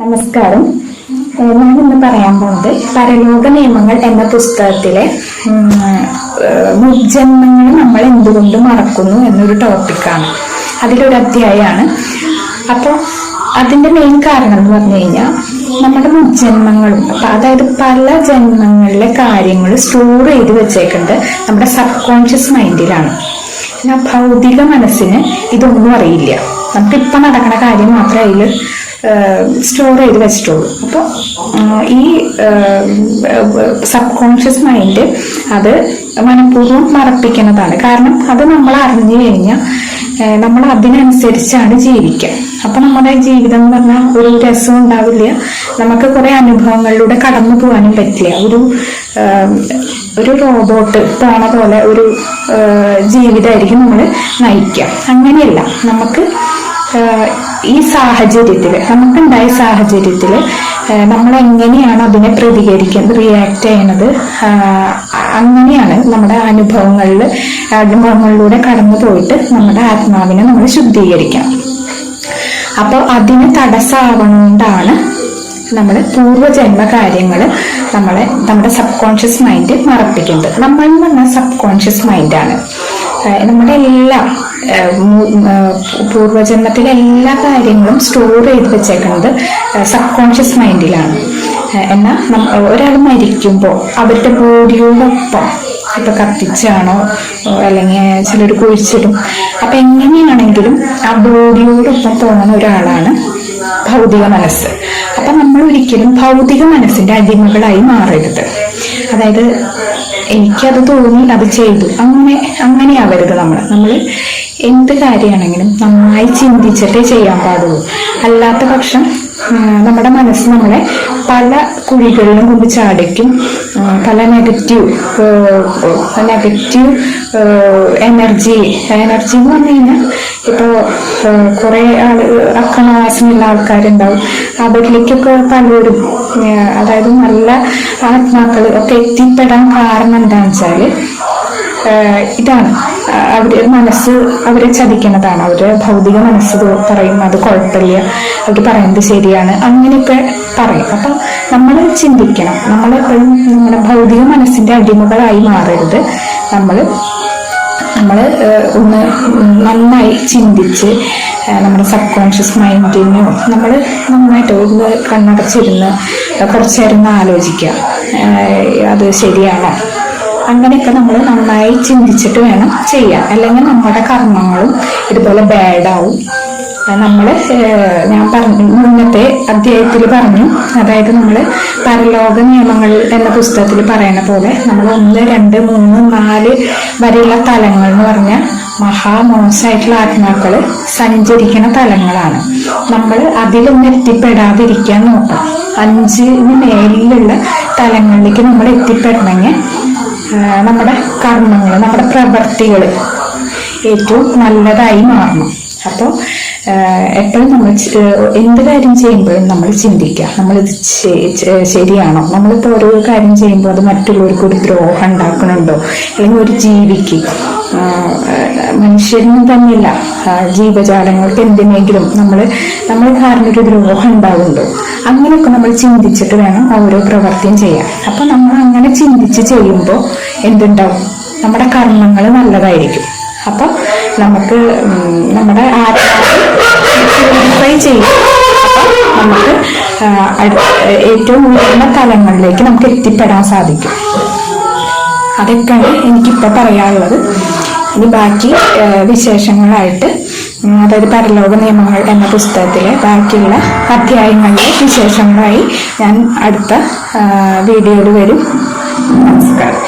നമസ്കാരം. ഞാൻ ഇന്ന് പറയാൻ പോകുന്നത് പരലോക നിയമങ്ങൾ എന്ന പുസ്തകത്തിലെ മുജന്മങ്ങൾ നമ്മൾ എന്തുകൊണ്ട് മറക്കുന്നു എന്നൊരു ടോപ്പിക്കാണ് അതിലൊരു അധ്യായമാണ് അപ്പോൾ അതിന്റെ മെയിൻ കാരണം എന്ന് പറഞ്ഞു കഴിഞ്ഞാൽ നമ്മുടെ മുജ്ജന്മങ്ങളും അപ്പൊ അതായത് പല ജന്മങ്ങളിലെ കാര്യങ്ങൾ സ്റ്റോർ ചെയ്ത് വെച്ചേക്കുന്നത് നമ്മുടെ സബ് കോൺഷ്യസ് മൈൻഡിലാണ് ഭൗതിക മനസ്സിന് ഇതൊന്നും അറിയില്ല. നമുക്ക് ഇപ്പൊ നടക്കുന്ന കാര്യം മാത്രമേ അതിൽ സ്റ്റോർ ചെയ്ത് വെച്ചിട്ടുള്ളൂ. അപ്പോൾ ഈ സബ് കോൺഷ്യസ് മൈൻഡ് അത് മനഃപൂർവം മറപ്പിക്കുന്നതാണ്. കാരണം അത് നമ്മൾ അറിഞ്ഞു കഴിഞ്ഞാൽ നമ്മൾ അതിനനുസരിച്ചാണ് ജീവിക്കുക. അപ്പൊ നമ്മുടെ ജീവിതം എന്ന് പറഞ്ഞാൽ ഒരു രസം ഉണ്ടാവില്ല. നമുക്ക് കുറെ അനുഭവങ്ങളിലൂടെ കടന്നു പോകാനും പറ്റില്ല. ഒരു ഒരു റോബോട്ട് പോണ പോലെ ഒരു ജീവിതമായിരിക്കും നമ്മൾ നയിക്കുക. അങ്ങനെയല്ല. നമുക്ക് ഈ സാഹചര്യത്തിൽ നമുക്കുണ്ടായ സാഹചര്യത്തിൽ നമ്മൾ എങ്ങനെയാണ് അതിനെ പ്രതികരിക്കുന്നത് റിയാക്ട് ചെയ്യുന്നത് അങ്ങനെയാണ് നമ്മുടെ അനുഭവങ്ങളിൽ അനുഭവങ്ങളിലൂടെ കടന്നു പോയിട്ട് നമ്മുടെ ആത്മാവിനെ നമ്മൾ ശുദ്ധീകരിക്കാം. അപ്പോൾ അതിന് തടസ്സമാവുന്നതുകൊണ്ടാണ് നമ്മൾ പൂർവജന്മ കാര്യങ്ങൾ നമ്മളെ നമ്മുടെ സബ് കോൺഷ്യസ് മൈൻഡ് മറപ്പിക്കുന്നത്. നമ്മൾ എന്ന് പറഞ്ഞാൽ സബ് കോൺഷ്യസ് മൈൻഡാണ് നമ്മുടെ എല്ലാ പൂർവജന്മത്തിലെ എല്ലാ കാര്യങ്ങളും സ്റ്റോർ ചെയ്ത് വെച്ചേക്കുന്നത് സബ് കോൺഷ്യസ് മൈൻഡിലാണ് എന്നാൽ ഒരാൾ മരിക്കുമ്പോൾ അവരുടെ ബോഡിയോടൊപ്പം ഇപ്പൊ കത്തിച്ചാണോ അല്ലെങ്കിൽ ചിലർ കുഴിച്ചിടും. അപ്പൊ എങ്ങനെയാണെങ്കിലും ആ ബോഡിയോടൊപ്പം തോന്നുന്ന ഒരാളാണ് ഭൗതിക മനസ്സ്. അപ്പൊ നമ്മൾ ഒരിക്കലും ഭൗതിക മനസ്സിന്റെ അടിമകളായി മാറരുത്. അതായത് എനിക്കത് തോന്നി അത് ചെയ്തു. അങ്ങനെ അങ്ങനെ ആവരുത് നമ്മൾ നമ്മൾ എന്ത് കാര്യമാണെങ്കിലും നന്നായി ചിന്തിച്ചിട്ടേ ചെയ്യാൻ പാടുള്ളൂ. അല്ലാത്ത പക്ഷം നമ്മുടെ മനസ്സ് നമ്മളെ പല കുഴികളിലും കൊണ്ട് ചാടിക്കും. പല നെഗറ്റീവ് നെഗറ്റീവ് എനർജി എനർജി എന്ന് പറഞ്ഞു കഴിഞ്ഞാൽ കുറേ ആൾ അക്രമവാസമുള്ള ആൾക്കാരുണ്ടാവും. അവരിലേക്കൊക്കെ പലരും അതായത് നല്ല ആത്മാക്കൾ ഒക്കെ എത്തിപ്പെടാൻ കാരണം എന്താണെന്ന് വെച്ചാൽ ഇതാണ്. ആഹ് അവർ മനസ്സ് അവരെ ചതിക്കുന്നതാണ്. അവർ ഭൗതിക മനസ്സ് പറയും അത് കുഴപ്പമില്ല. അവർ പറയുന്നത് ശരിയാണ്. അങ്ങനെയൊക്കെ പറയും. അപ്പം നമ്മൾ ചിന്തിക്കണം. നമ്മളെപ്പോഴും നമ്മുടെ ഭൗതിക മനസ്സിന്റെ അടിമകളായി മാറരുത്. നമ്മൾ നമ്മൾ ഒന്ന് നന്നായി ചിന്തിച്ച് നമ്മുടെ സബ് കോൺഷ്യസ് മൈൻഡിനോ നമ്മൾ നന്നായിട്ട് ഒന്ന് കണ്ണടച്ചിരുന്ന് കുറച്ചു നേരം ആലോചിക്കുക. അത് ശരിയാണോ? അങ്ങനെയൊക്കെ നമ്മൾ നന്നായി ചിന്തിച്ചിട്ട് വേണം ചെയ്യാൻ. അല്ലെങ്കിൽ നമ്മുടെ കർമ്മങ്ങളും ഇതുപോലെ ബാഡാവും നമ്മൾ ഞാൻ പറഞ്ഞു മുന്നത്തെ അധ്യായത്തിൽ പറഞ്ഞു. അതായത് നമ്മൾ പരലോക നിയമങ്ങൾ എന്ന പുസ്തകത്തിൽ പറയുന്ന പോലെ നമ്മൾ ഒന്ന് രണ്ട് മൂന്ന് നാല് വരെയുള്ള തലങ്ങൾ എന്ന് പറഞ്ഞാൽ മഹാമോശമായിട്ടുള്ള ആത്മാക്കൾ സഞ്ചരിക്കുന്ന തലങ്ങളാണ്. നമ്മൾ അതിലൊന്നും എത്തിപ്പെടാതിരിക്കാൻ നോക്കണം. അഞ്ചിന് മേലിലുള്ള തലങ്ങളിലേക്ക് നമ്മൾ എത്തിപ്പെടണമെങ്കിൽ നമ്മുടെ കർമ്മങ്ങൾ നമ്മുടെ പ്രവൃത്തികൾ ഏറ്റവും നല്ലതായി മാറണം. അപ്പോൾ എപ്പോഴും നമ്മൾ എന്ത് കാര്യം ചെയ്യുമ്പോഴും നമ്മൾ ചിന്തിക്കുക. നമ്മളിത് ശരിയാണോ? നമ്മളിപ്പോൾ ഓരോ കാര്യം ചെയ്യുമ്പോൾ അത് മറ്റുള്ളവർക്ക് ഒരു ദ്രോഹം ഉണ്ടാക്കണുണ്ടോ? അല്ലെങ്കിൽ ഒരു ജീവിക്ക്. മനുഷ്യന് തന്നെയല്ല. ജീവജാലങ്ങൾക്ക് എന്തിനെങ്കിലും നമ്മൾ നമ്മൾ കാരണം ഒരു ദ്രോഹം ഉണ്ടാവുന്നുണ്ടോ? അങ്ങനെയൊക്കെ നമ്മൾ ചിന്തിച്ചിട്ട് വേണം ഓരോ പ്രവർത്തിയും ചെയ്യാൻ. അപ്പൊ നമ്മൾ അങ്ങനെ ചിന്തിച്ച് ചെയ്യുമ്പോൾ എന്തുണ്ടാവും? നമ്മുടെ കർമ്മങ്ങൾ നല്ലതായിരിക്കും. അപ്പൊ നമുക്ക് നമ്മുടെ ആത്മാവ് ചെയ്യും. നമുക്ക് ഏറ്റവും ഉയർന്ന തലങ്ങളിലേക്ക് നമുക്ക് എത്തിപ്പെടാൻ സാധിക്കും. അതൊക്കെയാണ് എനിക്കിപ്പോൾ പറയാനുള്ളത്. ഇനി ബാക്കി വിശേഷങ്ങളായിട്ട് അതായത് പരലോക നിയമങ്ങൾ എന്ന പുസ്തകത്തിലെ ബാക്കിയുള്ള അധ്യായങ്ങളിലെ വിശേഷങ്ങളായി ഞാൻ അടുത്ത വീഡിയോയിൽ വരും. നമസ്കാരം.